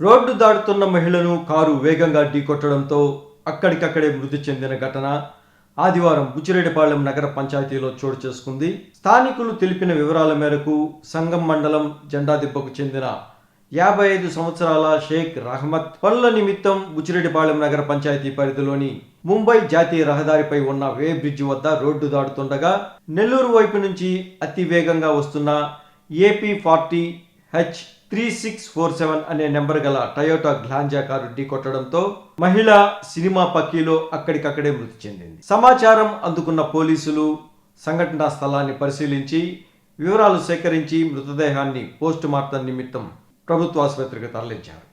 Road దాటుతున్న మహిళను car వేగంగా ఢీకొట్టడంతో అక్కడికక్కడే మృతి చెందిన ఘటన ఆదివారం బుచ్చిరెడ్డిపాళెం నగర పంచాయతీలో చోటు చేసుకుంది. స్థానికులు తెలిపిన వివరాల మేరకు సంగం మండలం జెండాదిబ్బకు చెందిన యాభై ఐదు సంవత్సరాల షేక్ రహమత్ పనుల నిమిత్తం బుచ్చిరెడ్డిపాళెం నగర పంచాయతీ పరిధిలోని ముంబై జాతీయ రహదారిపై ఉన్న వే బ్రిడ్జ్ వద్ద రోడ్డు దాటుతుండగా నెల్లూరు వైపు నుంచి అతి వేగంగా వస్తున్న AP forty H three six four seven అనే నెంబర్ గల టయోటా గ్లాంజా కారు ఢీకొట్టడంతో మహిళ సినిమా పక్కీలో అక్కడికక్కడే మృతి చెందింది. సమాచారం అందుకున్న పోలీసులు సంఘటనా స్థలాన్ని పరిశీలించి వివరాలు సేకరించి మృతదేహాన్ని పోస్టు మార్టం నిమిత్తం ప్రభుత్వ ఆసుపత్రికి తరలించారు.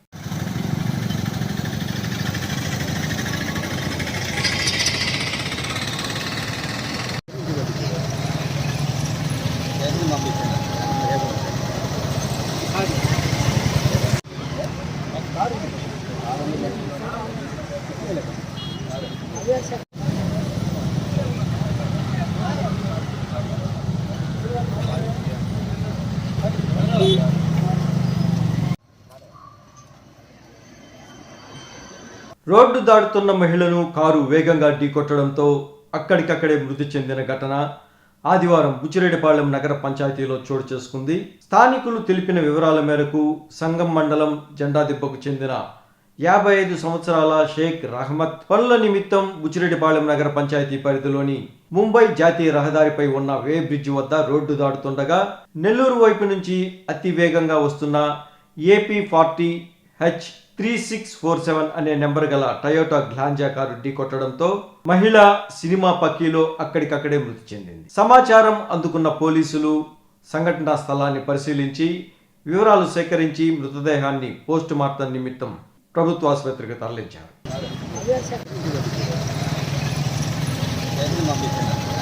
రోడ్డు దాటుతున్న మహిళను కారు వేగంగా ఢీకొట్టడంతో అక్కడికక్కడే మృతి చెందిన ఘటన ఆదివారం బుచ్చిరెడ్డిపాళెం నగర పంచాయతీలో చోటు చేసుకుంది. స్థానికులు తెలిపిన వివరాల మేరకు సంగం మండలం జెండాదిబ్బకు చెందిన యాభై ఐదు సంవత్సరాల షేక్ రహమత్ పనుల నిమిత్తం బుచ్చిరెడ్డిపాళెం నగర పంచాయతీ పరిధిలోని ముంబై జాతీయ రహదారిపై ఉన్న వే బ్రిడ్జ్ వద్ద రోడ్డు దాటుతుండగా నెల్లూరు వైపు నుంచి అతి వేగంగా వస్తున్న AP forty H three six four seven అనే నెంబర్ గల టయోటా గ్లాంజా కారు ఢీకొట్టడంతో మహిళ సినిమా పక్కీలో అక్కడికక్కడే మృతి చెందింది. సమాచారం అందుకున్న పోలీసులు సంఘటనా స్థలాన్ని పరిశీలించి వివరాలు సేకరించి మృతదేహాన్ని పోస్టు మార్టం నిమిత్తం ప్రభుత్వ ఆసుపత్రికి తరలించారు. పంపించాను